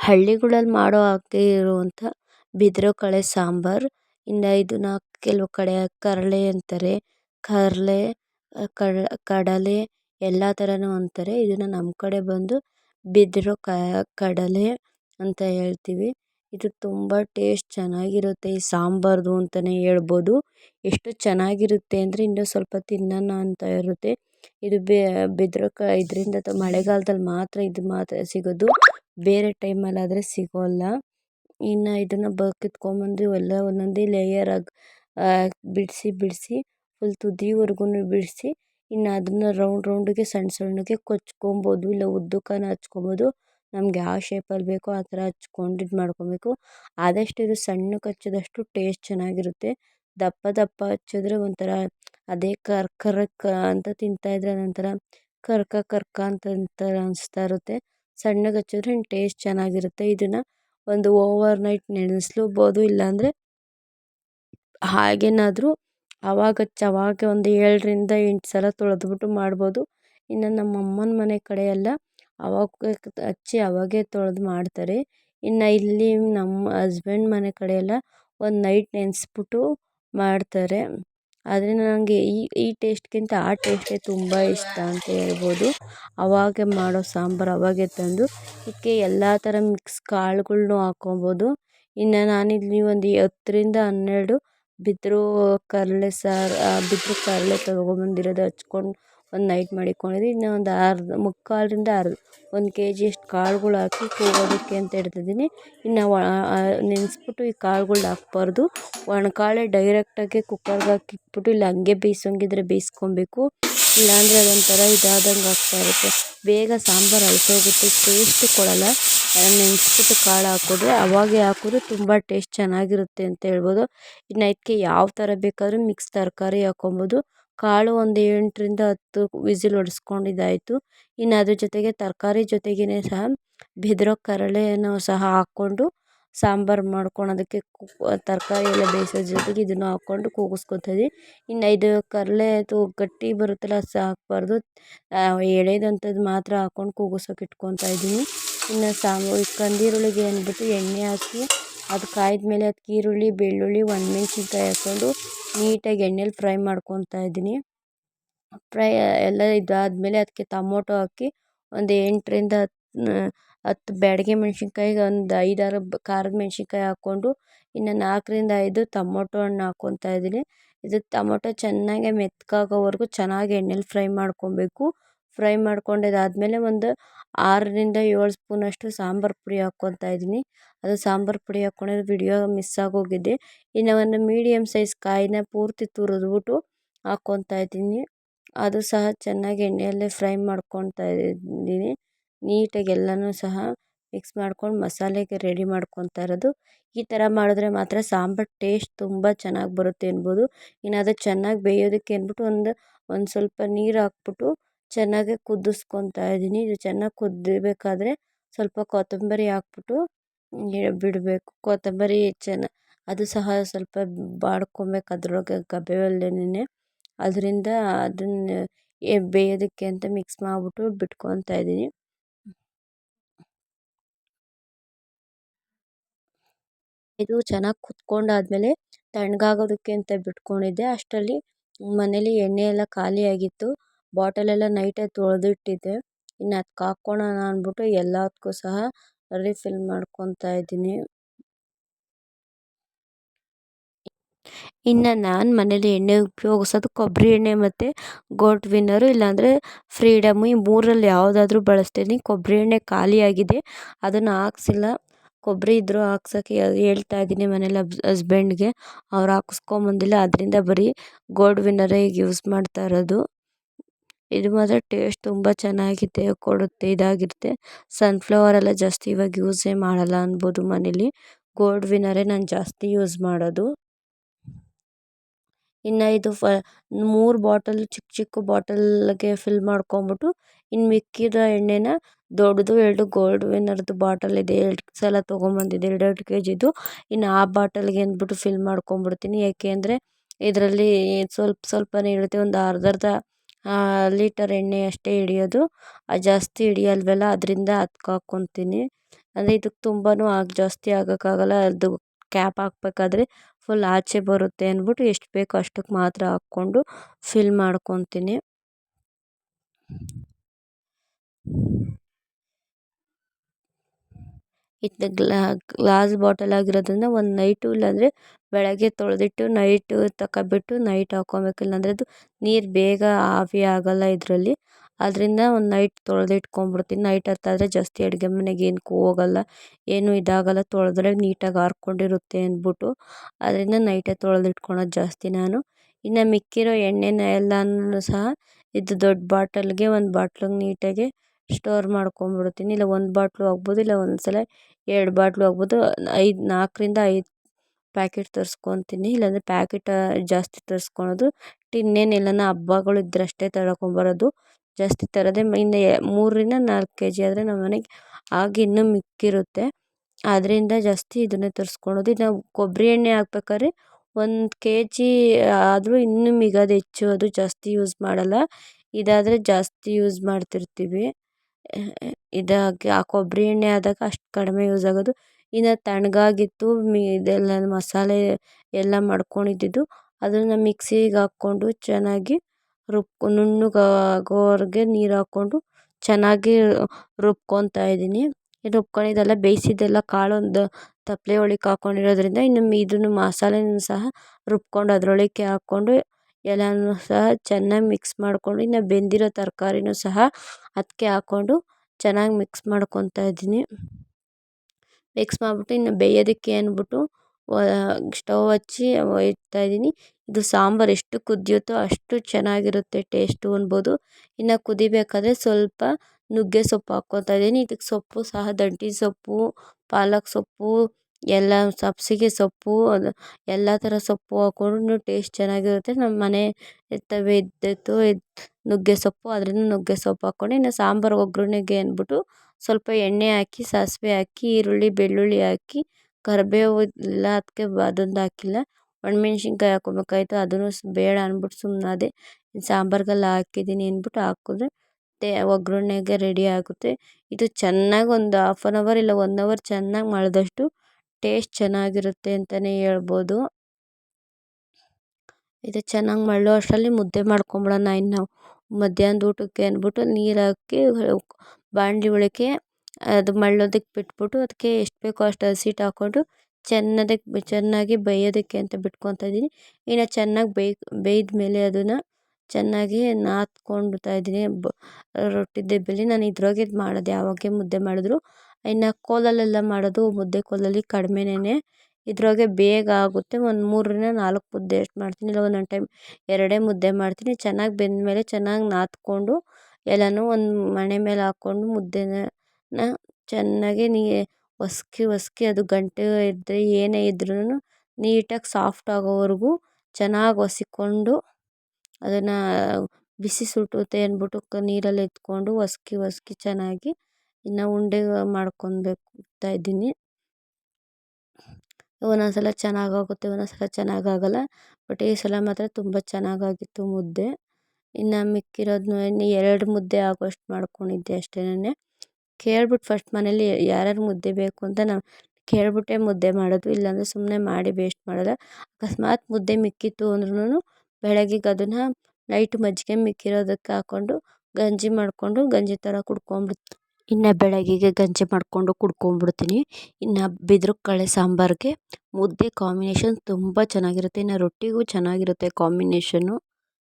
ಹಳ್ಳಿಗಳಲ್ಲಿ ಮಾಡೋ ಹಾಗೆ ಇರುವಂಥ ಬಿದಿರುಕಳೆ ಸಾಂಬಾರು, ಇನ್ನು ಇದನ್ನು ಕೆಲವು ಕಡೆ ಕರಳೆ ಅಂತಾರೆ. ಕರ್ಲೆ ಕಡಲೆ ಎಲ್ಲ ಥರನೂ ಅಂತಾರೆ. ಇದನ್ನು ನಮ್ಮ ಕಡೆ ಬಂದು ಬಿದಿರು ಕಡಲೆ ಅಂತ ಹೇಳ್ತೀವಿ. ಇದು ತುಂಬ ಟೇಸ್ಟ್ ಚೆನ್ನಾಗಿರುತ್ತೆ ಈ ಸಾಂಬಾರ್ದು ಅಂತಲೇ ಹೇಳ್ಬೋದು. ಎಷ್ಟು ಚೆನ್ನಾಗಿರುತ್ತೆ ಅಂದರೆ ಇನ್ನೂ ಸ್ವಲ್ಪ ತಿನ್ನೋಣ ಅಂತ ಇರುತ್ತೆ. ಇದು ಬಿದಿರು ಕ, ಇದರಿಂದ ಮಳೆಗಾಲದಲ್ಲಿ ಮಾತ್ರ ಇದು ಮಾತ್ರ ಸಿಗೋದು. ಬೇರೆ ಟೈಮಲ್ಲಾದರೆ ಸಿಗೋಲ್ಲ. ಇನ್ನು ಇದನ್ನು ಬ ಕಿತ್ಕೊಂಡ್ಬಂದು ಎಲ್ಲ ಒಂದೊಂದೇ ಲೇಯರಾಗಿ ಬಿಡಿಸಿ ಬಿಡಿಸಿ ಫುಲ್ ತುದಿವರೆಗೂ ಬಿಡಿಸಿ, ಇನ್ನು ಅದನ್ನು ರೌಂಡ್ ರೌಂಡಿಗೆ ಸಣ್ಣ ಸಣ್ಣಗೆ ಕೊಚ್ಕೊಬೋದು, ಇಲ್ಲ ಉದ್ದಕ್ಕನ ಹಚ್ಕೊಬೋದು. ನಮ್ಗೆ ಯಾವ ಶೇಪಲ್ಲಿ ಬೇಕೋ ಆ ಥರ ಹಚ್ಕೊಂಡು ಇದು ಮಾಡ್ಕೊಬೇಕು. ಆದಷ್ಟು ಇದು ಸಣ್ಣಕ್ಕೆ ಹಚ್ಚಿದಷ್ಟು ಟೇಸ್ಟ್ ಚೆನ್ನಾಗಿರುತ್ತೆ. ದಪ್ಪ ದಪ್ಪ ಹಚ್ಚಿದ್ರೆ ಒಂಥರ ಅದೇ ಕರ್, ಕರಕ್ ಅಂತ ತಿಂತಾಯಿದ್ರೆ ಅದೊಂಥರ ಕರ್ಕ ಕರ್ಕ ಅಂತ ಅಂತ ಅನಿಸ್ತಾ ಇರುತ್ತೆ. ಸಣ್ಣಗೆ ಹಚ್ಚಿದ್ರೆ ಇನ್ನು ಟೇಸ್ಟ್ ಚೆನ್ನಾಗಿರುತ್ತೆ. ಇದನ್ನು ಒಂದು ಓವರ್ ನೈಟ್ ನೆನೆಸ್ಲೂಬೋದು. ಇಲ್ಲಾಂದರೆ ಹಾಗೇನಾದರೂ ಆವಾಗ ಹಚ್ಚಿ ಆವಾಗೇ ಒಂದು ಏಳರಿಂದ ಎಂಟು ಸಲ ತೊಳೆದ್ಬಿಟ್ಟು ಮಾಡ್ಬೋದು. ಇನ್ನು ನಮ್ಮ ಅಮ್ಮನ ಮನೆ ಕಡೆ ಎಲ್ಲ ಹಚ್ಚಿ ಅವಾಗೇ ತೊಳೆದು ಮಾಡ್ತಾರೆ. ಇನ್ನು ಇಲ್ಲಿ ನಮ್ಮ ಹಸ್ಬೆಂಡ್ ಮನೆ ಕಡೆ ಎಲ್ಲ ಒಂದು ನೈಟ್ ನೆನೆಸ್ಬಿಟ್ಟು ಮಾಡ್ತಾರೆ. ಆದ್ದರಿಂದ ನನಗೆ ಈ ಈ ಟೇಸ್ಟ್ಗಿಂತ ಆ ಟೇಸ್ಟೇ ತುಂಬ ಇಷ್ಟ ಅಂತ ಹೇಳ್ಬೋದು. ಅವಾಗೆ ಮಾಡೋ ಸಾಂಬಾರು ಅವಾಗೆ ತಂದು ಇದಕ್ಕೆ ಎಲ್ಲ ಥರ ಮಿಕ್ಸ್ ಕಾಳುಗಳ್ನೂ ಹಾಕ್ಕೊಬೋದು. ಇನ್ನು ನಾನಿಲ್ಲಿ ಒಂದು ಹತ್ತರಿಂದ ಹನ್ನೆರಡು ಬಿದಿರು ಕಡಲೆ ಸಾರು ಬಿದಿರು ಕಡಲೆ ತೊಗೊಬಂದಿರೋದು ಹಚ್ಕೊಂಡು ಒಂದು ನೈಟ್ ಮಡಿಕ್ಕೊಂಡಿದ್ದೆ ಇನ್ನು ಒಂದು ಅರ್ಧ, ಮುಕ್ಕಾಲರಿಂದ ಅರ್ಧ, ಒಂದು ಕೆ ಜಿಯಷ್ಟು ಕಾಳುಗಳು ಹಾಕಿ ಕೂಗೋದಕ್ಕೆ ಅಂತ ಇಡ್ತಿದ್ದೀನಿ ಇನ್ನು ನೆನೆಸ್ಬಿಟ್ಟು ಈ ಕಾಳ್ಗಳ್ನ ಹಾಕ್ಬಾರ್ದು. ಒಣಕಾಳೆ ಡೈರೆಕ್ಟಾಗಿ ಕುಕ್ಕರ್ಗೆ ಹಾಕಿಟ್ಬಿಟ್ಟು ಇಲ್ಲ ಹಂಗೆ ಬೇಯಿಸೋಂಗಿದ್ರೆ ಬೇಯಿಸ್ಕೊಬೇಕು. ಇಲ್ಲಾಂದರೆ ಅದೊಂಥರ ಇದಾದಂಗೆ ಆಗ್ತಾ ಇರುತ್ತೆ. ಬೇಗ ಸಾಂಬಾರು ಅಳಿಸೋಗುತ್ತೆ. ಟೇಸ್ಟ್ ಕೊಡೋಲ್ಲ. ನೆನೆಸ್ಬಿಟ್ಟು ಕಾಳು ಹಾಕಿದ್ರೆ ಅವಾಗೆ ಹಾಕಿದ್ರೆ ತುಂಬ ಟೇಸ್ಟ್ ಚೆನ್ನಾಗಿರುತ್ತೆ ಅಂತ ಹೇಳ್ಬೋದು. ಇನ್ನು ಇದಕ್ಕೆ ಯಾವ ಥರ ಬೇಕಾದ್ರೂ ಮಿಕ್ಸ್ ತರಕಾರಿ ಹಾಕ್ಕೊಬೋದು ಕಾಳು ಒಂದು ಎಂಟರಿಂದ ಹತ್ತು ವಿಸಿಲ್ ಹೊಡೆಸ್ಕೊಂಡಿದ್ದಾಯ್ತು. ಇನ್ನು ಅದ್ರ ಜೊತೆಗೆ ತರಕಾರಿ ಜೊತೆಗೇ ಸಹ ಬಿದಿರು ಕರಳೆಯನ್ನು ಸಹ ಹಾಕ್ಕೊಂಡು ಸಾಂಬಾರು ಮಾಡ್ಕೊಳೋದಕ್ಕೆ ತರಕಾರಿ ಎಲ್ಲ ಬೇಯಿಸೋ ಜೊತೆಗೆ ಇದನ್ನು ಹಾಕ್ಕೊಂಡು ಕೂಗಿಸ್ಕೊತಾ ಇನ್ನು ಇದು ಕರಳೆ ಅದು ಗಟ್ಟಿ ಬರುತ್ತಲ್ಲ ಅದು ಸಹ ಹಾಕ್ಬಾರ್ದು ಎಳೆದಂಥದ್ದು ಮಾತ್ರ ಹಾಕ್ಕೊಂಡು ಕೂಗಿಸೋಕೆ ಇಟ್ಕೊತಾ ಇದ್ದೀನಿ. ಇನ್ನು ಸಾಂಬು ಕಂದೀರುಳ್ಳಿಗೆ ಅಂದ್ಬಿಟ್ಟು ಎಣ್ಣೆ ಹಾಕಿ, ಅದು ಕಾಯ್ದ ಅದಕ್ಕೆ ಈರುಳ್ಳಿ, ಬೆಳ್ಳುಳ್ಳಿ, ಒಣಮೆಣ್ಸಿನ್ಕಾಯಿ ಹಾಕ್ಕೊಂಡು ನೀಟಾಗಿ ಎಣ್ಣೆಲಿ ಫ್ರೈ ಮಾಡ್ಕೊತಾ ಇದ್ದೀನಿ. ಫ್ರೈ ಎಲ್ಲ ಇದಾದಮೇಲೆ ಅದಕ್ಕೆ ಟಮೋಟೊ ಹಾಕಿ ಒಂದು ಎಂಟರಿಂದ ಹತ್ತು ಹತ್ತು ಬ್ಯಾಡಗಿ ಮೆಣ್ಸಿನ್ಕಾಯಿಗೆ ಒಂದು ಐದಾರು ಖಾರದ ಮೆಣ್ಸಿನ್ಕಾಯಿ ಹಾಕ್ಕೊಂಡು ಇನ್ನು ನಾಲ್ಕರಿಂದ ಐದು ಟಮೋಟೊ ಹಣ್ಣು ಹಾಕ್ಕೊತಾ ಇದ್ದೀನಿ. ಇದು ಟಮೋಟೊ ಚೆನ್ನಾಗೆ ಮೆತ್ತಗಾಗೋವರೆಗೂ ಚೆನ್ನಾಗಿ ಎಣ್ಣೆಲಿ ಫ್ರೈ ಮಾಡ್ಕೊಬೇಕು. ಫ್ರೈ ಮಾಡ್ಕೊಂಡಿದ್ದಾದ್ಮೇಲೆ ಒಂದು ಆರರಿಂದ ಏಳು ಸ್ಪೂನಷ್ಟು ಸಾಂಬಾರು ಪುಡಿ ಹಾಕ್ಕೊತಾ ಇದ್ದೀನಿ. ಅದು ಸಾಂಬಾರು ಪುಡಿ ಹಾಕ್ಕೊಂಡಿದ್ದು ವಿಡಿಯೋ ಮಿಸ್ ಆಗೋಗಿದೆ. ಇನ್ನು ಒಂದು ಮೀಡಿಯಮ್ ಸೈಜ್ ಕಾಯಿನ ಪೂರ್ತಿ ತುರಿದ್ಬಿಟ್ಟು ಹಾಕ್ಕೊತಾ ಇದ್ದೀನಿ. ಅದು ಸಹ ಚೆನ್ನಾಗಿ ಎಣ್ಣೆಯಲ್ಲೇ ಫ್ರೈ ಮಾಡ್ಕೊತಾ ಇದ್ದೀನಿ. ನೀಟಾಗಿ ಎಲ್ಲನೂ ಸಹ ಮಿಕ್ಸ್ ಮಾಡ್ಕೊಂಡು ಮಸಾಲೆಗೆ ರೆಡಿ ಮಾಡ್ಕೊತಾ ಇರೋದು. ಈ ಥರ ಮಾಡಿದ್ರೆ ಮಾತ್ರ ಸಾಂಬಾರು ಟೇಸ್ಟ್ ತುಂಬ ಚೆನ್ನಾಗಿ ಬರುತ್ತೆ ಅನ್ಬೋದು ಇನ್ನು ಅದು ಚೆನ್ನಾಗಿ ಬೇಯೋದಕ್ಕೆ ಅಂದ್ಬಿಟ್ಟು ಒಂದು ಒಂದು ಸ್ವಲ್ಪ ನೀರು ಹಾಕ್ಬಿಟ್ಟು ಚೆನ್ನಾಗಿ ಕುದಿಸ್ಕೊತಾ ಇದ್ದೀನಿ. ಇದು ಚೆನ್ನಾಗಿ ಕುದಿಬೇಕಾದ್ರೆ ಸ್ವಲ್ಪ ಕೊತ್ತಂಬರಿ ಹಾಕ್ಬಿಟ್ಟು ಬಿಡಬೇಕು. ಕೊತ್ತಂಬರಿ ಚೆನ್ನ, ಅದು ಸಹ ಸ್ವಲ್ಪ ಬಾಡ್ಕೊಬೇಕು ಅದ್ರೊಳಗೆ ಗಬೇಯಲ್ಲೇನೆ ಅದರಿಂದ ಅದನ್ನು ಬೇಯೋದಕ್ಕೆ ಅಂತ ಮಿಕ್ಸ್ ಮಾಡಿಬಿಟ್ಟು ಬಿಟ್ಕೊತಾ ಇದ್ದೀನಿ. ಇದು ಚೆನ್ನಾಗಿ ಕುತ್ಕೊಂಡಾದ್ಮೇಲೆ ತಣ್ಣಗಾಗೋದಕ್ಕೆ ಅಂತ ಬಿಟ್ಕೊಂಡಿದ್ದೆ. ಅಷ್ಟರಲ್ಲಿ ಮನೇಲಿ ಎಣ್ಣೆ ಎಲ್ಲ ಖಾಲಿಯಾಗಿತ್ತು. ಬಾಟಲೆಲ್ಲ ನೈಟೇ ತೊಳೆದಿಟ್ಟಿದ್ದೆ. ಇನ್ನು ಅದ್ಕೆ ಹಾಕೋಣ ಅಂದ್ಬಿಟ್ಟು ಎಲ್ಲದಕ್ಕೂ ಸಹ ರೀಫಿಲ್ ಮಾಡ್ಕೊತಾ ಇದ್ದೀನಿ. ಇನ್ನು ನಾನು ಮನೇಲಿ ಎಣ್ಣೆ ಉಪಯೋಗಿಸೋದು ಕೊಬ್ಬರಿ ಎಣ್ಣೆ ಮತ್ತು ಗೋಟ್ ವಿನ್ನರು ಇಲ್ಲಾಂದರೆ ಫ್ರೀಡಮ್ಮು ಈ ಮೂರಲ್ಲಿ ಯಾವುದಾದ್ರೂ ಬಳಸ್ತೀನಿ. ಕೊಬ್ಬರಿ ಎಣ್ಣೆ ಖಾಲಿಯಾಗಿದೆ ಅದನ್ನು ಹಾಕ್ಸಿಲ್ಲ. ಕೊಬ್ಬರಿ ಇದ್ದರೂ ಹಾಕ್ಸೋಕ್ಕೆ ಹೇಳ್ತಾ ಇದ್ದೀನಿ ಮನೇಲಿ ಹಸ್ಬೆಂಡ್ಗೆ ಅವ್ರು ಹಾಕಿಸ್ಕೊಂಬಂದಿಲ್ಲ. ಅದರಿಂದ ಬರೀ ಗೋಲ್ಡ್ ವಿನ್ನರೇ ಈಗ ಯೂಸ್ ಮಾಡ್ತಾ ಇರೋದು. ಇದು ಮಾತ್ರ ಟೇಸ್ಟ್ ತುಂಬ ಚೆನ್ನಾಗಿದೆ, ಕೊಡುತ್ತೆ, ಇದಾಗಿರುತ್ತೆ. ಸನ್ಫ್ಲವರ್ ಎಲ್ಲ ಜಾಸ್ತಿ ಇವಾಗ ಯೂಸೇ ಮಾಡಲ್ಲ ಅನ್ಬೋದು ಮನೇಲಿ. ಗೋಲ್ಡ್ ವಿನ್ನರೇ ನಾನು ಜಾಸ್ತಿ ಯೂಸ್ ಮಾಡೋದು. ಇನ್ನು ಇದು ಫ, ಮೂರು ಬಾಟಲ್ ಚಿಕ್ಕ ಚಿಕ್ಕ ಬಾಟಲ್ಗೆ ಫಿಲ್ ಮಾಡ್ಕೊಂಬಿಟ್ಟು ಇನ್ನು ಮಿಕ್ಕಿದ ಎಣ್ಣೆನ ದೊಡ್ಡದು ಎರಡು ಗೋಲ್ಡ್ ವಿನ್ನರ್ದು ಬಾಟಲ್ ಇದೆ, ಎರಡು ಸಲ ತೊಗೊಂಬಂದಿದ್ದೆ ಎರಡೆರಡು ಕೆ ಜಿದು ಇನ್ನು ಆ ಬಾಟಲ್ಗೆ ಅಂದ್ಬಿಟ್ಟು ಫಿಲ್ ಮಾಡ್ಕೊಂಬಿಡ್ತೀನಿ. ಯಾಕೆ ಅಂದರೆ, ಇದರಲ್ಲಿ ಸ್ವಲ್ಪ ಸ್ವಲ್ಪನೇ ಇರುತ್ತೆ, ಒಂದು ಅರ್ಧರ್ಧ ಅರ್ಧ ಲೀಟರ್ ಎಣ್ಣೆ ಅಷ್ಟೇ ಹಿಡಿಯೋದು. ಜಾಸ್ತಿ ಹಿಡಿಯಲ್ವಲ್ಲ, ಅದರಿಂದ ಅದಕ್ಕೆ ಹಾಕ್ಕೊತೀನಿ ಅಂದರೆ ಇದಕ್ಕೆ ತುಂಬಾ ಆಗಿ, ಜಾಸ್ತಿ ಆಗೋಕ್ಕಾಗಲ್ಲ. ಅದು ಕ್ಯಾಪ್ ಹಾಕ್ಬೇಕಾದ್ರೆ ಫುಲ್ ಆಚೆ ಬರುತ್ತೆ ಅಂದ್ಬಿಟ್ಟು ಎಷ್ಟು ಬೇಕೋ ಅಷ್ಟಕ್ಕೆ ಮಾತ್ರ ಹಾಕ್ಕೊಂಡು ಫಿಲ್ ಮಾಡ್ಕೊತೀನಿ. ಇದು ಗ್ಲಾಸ್ ಬಾಟಲ್ ಆಗಿರೋದ್ರಿಂದ ಒಂದು ನೈಟು ಇಲ್ಲಾಂದರೆ ಬೆಳಗ್ಗೆ ತೊಳೆದಿಟ್ಟು ನೈಟು ತಗೊಂಬಿಟ್ಟು ನೈಟ್ ಹಾಕ್ಕೊಬೇಕು. ಇಲ್ಲಾಂದರೆ ಅದು ನೀರು ಬೇಗ ಆವಿ ಆಗೋಲ್ಲ ಇದರಲ್ಲಿ. ಆದ್ದರಿಂದ ಒಂದು ನೈಟ್ ತೊಳೆದಿಟ್ಕೊಂಡ್ಬಿಡ್ತೀನಿ ನೈಟ್ ಹೊತ್ತಾದ್ರೆ ಜಾಸ್ತಿ ಅಡುಗೆ ಮನೆಗೆ ಏನಕ್ಕೂ ಹೋಗಲ್ಲ. ಏನೂ ಇದಾಗಲ್ಲ. ತೊಳೆದ್ರೆ ನೀಟಾಗಿ ಆರ್ಕೊಂಡಿರುತ್ತೆ ಅಂದ್ಬಿಟ್ಟು. ಅದರಿಂದ ನೈಟೇ ತೊಳೆದಿಟ್ಕೊಳೋದು ಜಾಸ್ತಿ ನಾನು. ಇನ್ನು ಮಿಕ್ಕಿರೋ ಎಣ್ಣೆನ ಎಲ್ಲನೂ ಸಹ ಇದು ದೊಡ್ಡ ಬಾಟಲ್ಗೆ ಒಂದು ಬಾಟ್ಲಿಗೆ ನೀಟಾಗಿ ಸ್ಟೋರ್ ಮಾಡ್ಕೊಂಡ್ಬಿಡ್ತೀನಿ ಇಲ್ಲ ಒಂದು ಬಾಟ್ಲು ಆಗ್ಬೋದು, ಇಲ್ಲ ಒಂದು ಸಲ ಎರಡು ಬಾಟ್ಲು ಆಗ್ಬೋದು. ಐದು, ನಾಲ್ಕರಿಂದ ಐದು ಪ್ಯಾಕೆಟ್ ತರಿಸ್ಕೊತೀನಿ. ಇಲ್ಲಾಂದರೆ ಪ್ಯಾಕೆಟ್ ಜಾಸ್ತಿ ತರಿಸ್ಕೊಳೋದು. ಟಿನ್ನೇನು ಎಲ್ಲಾನ ಹಬ್ಬಗಳು ಇದ್ರೆ ಅಷ್ಟೇ ತಗೊಂಬರೋದು ಜಾಸ್ತಿ ತರೋದೇ ಇನ್ನು ಮೂರರಿಂದ ನಾಲ್ಕು ಕೆ ಜಿ ಆದರೆ ನಮ್ಮ ಮನೆಗೆ ಆಗ ಇನ್ನೂ ಮಿಕ್ಕಿರುತ್ತೆ. ಆದ್ದರಿಂದ ಜಾಸ್ತಿ ಇದನ್ನೇ ತರಿಸ್ಕೊಳೋದು. ನಾವು ಕೊಬ್ಬರಿ ಎಣ್ಣೆ ಹಾಕ್ಬೇಕಾದ್ರೆ ಒಂದು ಕೆ ಜಿ ಆದರೂ ಇನ್ನೂ ಮಿಗೋದು ಹೆಚ್ಚು. ಅದು ಜಾಸ್ತಿ ಯೂಸ್ ಮಾಡೋಲ್ಲ. ಇದಾದರೆ ಜಾಸ್ತಿ ಯೂಸ್ ಮಾಡ್ತಿರ್ತೀವಿ. ಇದಾಗಿ ಆ ಕೊಬ್ಬರಿ ಎಣ್ಣೆ ಆದಾಗ ಅಷ್ಟು ಕಡಿಮೆ ಯೂಸ್ ಆಗೋದು. ಇನ್ನು ತಣ್ಣಗಾಗಿತ್ತು, ಮಿ ಇದೆಲ್ಲ ಮಸಾಲೆ ಎಲ್ಲ ಮಾಡ್ಕೊಂಡಿದ್ದಿದ್ದು. ಅದನ್ನು ಮಿಕ್ಸಿಗೆ ಹಾಕ್ಕೊಂಡು ಚೆನ್ನಾಗಿ ರುಬ್ಕೊ, ನುಣ್ಣಗಾಗೋವರೆಗೆ ನೀರು ಹಾಕ್ಕೊಂಡು ಚೆನ್ನಾಗಿ ರುಬ್ಕೊತಾ ಇದ್ದೀನಿ. ರುಬ್ಕೊಂಡಿದ್ದೆಲ್ಲ ಬೇಯಿಸಿದ್ದೆಲ್ಲ ಒಂದು ತಪ್ಪಲೆ ಒಳಗೆ ಹಾಕ್ಕೊಂಡಿರೋದ್ರಿಂದ ಇನ್ನು ಇದನ್ನು ಮಸಾಲೆನೂ ಸಹ ರುಬ್ಕೊಂಡು ಅದರೊಳಕ್ಕೆ ಹಾಕ್ಕೊಂಡು ಎಲ್ಲನೂ ಸಹ ಚೆನ್ನಾಗಿ ಮಿಕ್ಸ್ ಮಾಡಿಕೊಂಡು, ಇನ್ನು ಬೆಂದಿರೋ ತರಕಾರಿನೂ ಸಹ ಅದಕ್ಕೆ ಹಾಕ್ಕೊಂಡು ಚೆನ್ನಾಗಿ ಮಿಕ್ಸ್ ಮಾಡ್ಕೊತಾ ಇದ್ದೀನಿ. ಮಿಕ್ಸ್ ಮಾಡಿಬಿಟ್ಟು ಇನ್ನು ಬೇಯೋದಕ್ಕೆ ಅಂದ್ಬಿಟ್ಟು ಸ್ಟವ್ ಹಚ್ಚಿ ಇಡ್ತಾಯಿದ್ದೀನಿ ಇದು ಸಾಂಬಾರು ಎಷ್ಟು ಕುದಿಯುತ್ತೋ ಅಷ್ಟು ಚೆನ್ನಾಗಿರುತ್ತೆ ಟೇಸ್ಟು ಅನ್ಬೋದು. ಇನ್ನು ಕುದಿಬೇಕಾದ್ರೆ ಸ್ವಲ್ಪ ನುಗ್ಗೆ ಸೊಪ್ಪು ಹಾಕ್ಕೊತಾ ಇದ್ದೀನಿ. ಇದಕ್ಕೆ ಸೊಪ್ಪು ಸಹ ದಂಟಿನ ಸೊಪ್ಪು, ಪಾಲಕ್ ಸೊಪ್ಪು ಎಲ್ಲ ಸಬ್ಬಸಿಗೆ ಸೊಪ್ಪು, ಅದು ಎಲ್ಲ ಥರ ಸೊಪ್ಪು ಹಾಕ್ಕೊಂಡ್ರೂ ಟೇಸ್ಟ್ ಚೆನ್ನಾಗಿರುತ್ತೆ. ನಮ್ಮ ಮನೆ ತವೇ ಇದ್ದಿತ್ತು ನುಗ್ಗೆ ಸೊಪ್ಪು, ಅದರಿಂದ ನುಗ್ಗೆ ಸೊಪ್ಪು ಹಾಕೊಂಡು ಇನ್ನು ಸಾಂಬಾರು, ಒಗ್ಗರಣೆಗೆ ಅಂದ್ಬಿಟ್ಟು ಸ್ವಲ್ಪ ಎಣ್ಣೆ ಹಾಕಿ, ಸಾಸಿವೆ ಹಾಕಿ, ಈರುಳ್ಳಿ, ಬೆಳ್ಳುಳ್ಳಿ ಹಾಕಿ, ಕರಿಬೇವು ಇಲ್ಲ ಅದಕ್ಕೆ ಅದೊಂದು ಹಾಕಿಲ್ಲ. ಒಣಮೆಣ್ಸಿನ್ಕಾಯಿ ಹಾಕ್ಕೋಬೇಕಾಗಿತ್ತು ಅದನ್ನು ಬೇಡ ಅಂದ್ಬಿಟ್ಟು ಸುಮ್ಮನಾದೆ ಸಾಂಬಾರ್ಗೆಲ್ಲ ಹಾಕಿದ್ದೀನಿ ಅಂದ್ಬಿಟ್ಟು ಹಾಕಿದ್ರೆ ಮತ್ತೆ ಒಗ್ಗರಣೆಗೆ ರೆಡಿ ಆಗುತ್ತೆ. ಇದು ಚೆನ್ನಾಗಿ ಒಂದು ಹಾಫ್ ಆನ್ ಅವರ್ ಇಲ್ಲ ಒನ್ ಅವರ್ ಚೆನ್ನಾಗಿ ಮಳ್ದಷ್ಟು ಟೇಸ್ಟ್ ಚೆನ್ನಾಗಿರುತ್ತೆ ಅಂತಲೇ ಹೇಳ್ಬೋದು. ಇದು ಚೆನ್ನಾಗಿ ಮಳ್ಳೋ ಅಷ್ಟರಲ್ಲಿ ಮುದ್ದೆ ಮಾಡ್ಕೊಂಬಿಡೋಣ ಇನ್ನು. ಮಧ್ಯಾಹ್ನದ ಊಟಕ್ಕೆ ಅಂದ್ಬಿಟ್ಟು ನೀರು ಹಾಕಿ, ಬಾಣಲಿ ಒಳಕ್ಕೆ ಅದು ಮಳ್ಳೋದಕ್ಕೆ ಬಿಟ್ಬಿಟ್ಟು ಅದಕ್ಕೆ ಎಷ್ಟು ಬೇಕೋ ಅಷ್ಟು ಹಸಿಟ್ಟು ಹಾಕ್ಕೊಂಡು ಚೆನ್ನದಕ್ಕೆ ಚೆನ್ನಾಗಿ ಬೇಯೋದಕ್ಕೆ ಅಂತ ಬಿಟ್ಕೊತಾ ಇದ್ದೀನಿ. ಇನ್ನು ಚೆನ್ನಾಗಿ ಬೇಯ್ ಬೇಯ್ದ ಮೇಲೆ ಅದನ್ನು ಚೆನ್ನಾಗಿ ನಾದ್ಕೊಂಡು ಇದ್ದೀನಿ. ಬ, ರೊಟ್ಟಿ ದಬ್ಬಲಿ ನಾನು ಇದು ಮಾಡೋದು ಯಾವಾಗೇ ಮುದ್ದೆ ಮಾಡಿದ್ರು. ಇನ್ನು ಕೋಲಲ್ಲೆಲ್ಲ ಮಾಡೋದು ಮುದ್ದೆ ಕೋಲಲ್ಲಿ ಕಡಿಮೆನೇ ಇದ್ರಾಗೆ ಬೇಗ ಆಗುತ್ತೆ. ಒಂದು ಮೂರರಿಂದ ನಾಲ್ಕು ಮುದ್ದೆ ಅಷ್ಟು ಮಾಡ್ತೀನಿ. ಇಲ್ಲ ಒಂದೊಂದು ಟೈಮ್ ಎರಡೇ ಮುದ್ದೆ ಮಾಡ್ತೀನಿ. ಚೆನ್ನಾಗಿ ಬೆಂದಮೇಲೆ ಚೆನ್ನಾಗಿ ನಾದ್ಕೊಂಡು ಎಲ್ಲನೂ ಒಂದು ಮಣೆ ಮೇಲೆ ಹಾಕ್ಕೊಂಡು ಮುದ್ದೆನ ಚೆನ್ನಾಗಿ ನೀ ಒಸ್ಕಿ ಒಸ್ಕಿ ಅದು ಗಂಟು ಇದ್ದರೆ ಏನೇ ಇದ್ರೂ ನೀಟಾಗಿ ಸಾಫ್ಟ್ ಆಗೋವರೆಗೂ ಚೆನ್ನಾಗಿ ಒಸಿಕೊಂಡು ಅದನ್ನು ಬಿಸಿ ಸುಟ್ಟುತ್ತೆ ಅಂದ್ಬಿಟ್ಟು ನೀರಲ್ಲಿ ಎತ್ಕೊಂಡು ಒಸ್ಕಿ ಒಸ್ಕಿ ಚೆನ್ನಾಗಿ ಇನ್ನು ಉಂಡೆ ಮಾಡ್ಕೊಳ್ತಾ ಇದ್ದೀನಿ. ಒಂದೊಂದು ಸಲ ಚೆನ್ನಾಗಾಗುತ್ತೆ ಒಂದೊಂದು ಸಲ ಚೆನ್ನಾಗಾಗಲ್ಲ. ಬಟ್ ಈ ಸಲ ಮಾತ್ರ ತುಂಬ ಚೆನ್ನಾಗಾಗಿತ್ತು ಮುದ್ದೆ. ಇನ್ನು ಮಿಕ್ಕಿರೋದನ್ನ ಇನ್ನು ಎರಡು ಮುದ್ದೆ ಆಗೋಷ್ಟು ಮಾಡ್ಕೊಂಡಿದ್ದೆ ಅಷ್ಟೇನೆ ಕೇಳ್ಬಿಟ್ಟು ಫಸ್ಟ್ ಮನೇಲಿ ಯಾರ್ಯಾರು ಮುದ್ದೆ ಬೇಕು ಅಂತ ನಾನು ಕೇಳ್ಬಿಟ್ಟೇ ಮುದ್ದೆ ಮಾಡೋದು, ಇಲ್ಲಾಂದರೆ ಸುಮ್ಮನೆ ಮಾಡಿ ವೇಸ್ಟ್ ಮಾಡೋಲ್ಲ. ಅಕಸ್ಮಾತ್ ಮುದ್ದೆ ಮಿಕ್ಕಿತ್ತು ಅಂದ್ರೂ ಬೆಳಗ್ಗೆಗೆ ಅದನ್ನು ನೈಟ್ ಮಜ್ಜಿಗೆ ಮಿಕ್ಕಿರೋದಕ್ಕೆ ಹಾಕ್ಕೊಂಡು ಗಂಜಿ ಮಾಡಿಕೊಂಡು ಗಂಜಿ ಥರ ಕುಡ್ಕೊಂಬಿಡ್ತೀನಿ ಇನ್ನು ಬೆಳಗ್ಗೆಗೆ ಗಂಜಿ ಮಾಡಿಕೊಂಡು ಕುಡ್ಕೊಂಬಿಡ್ತೀನಿ. ಇನ್ನು ಕಳೆ ಸಾಂಬಾರಿಗೆ ಮುದ್ದೆ ಕಾಂಬಿನೇಷನ್ ತುಂಬ ಚೆನ್ನಾಗಿರುತ್ತೆ. ಇನ್ನು ರೊಟ್ಟಿಗೂ ಚೆನ್ನಾಗಿರುತ್ತೆ ಕಾಂಬಿನೇಷನ್ನು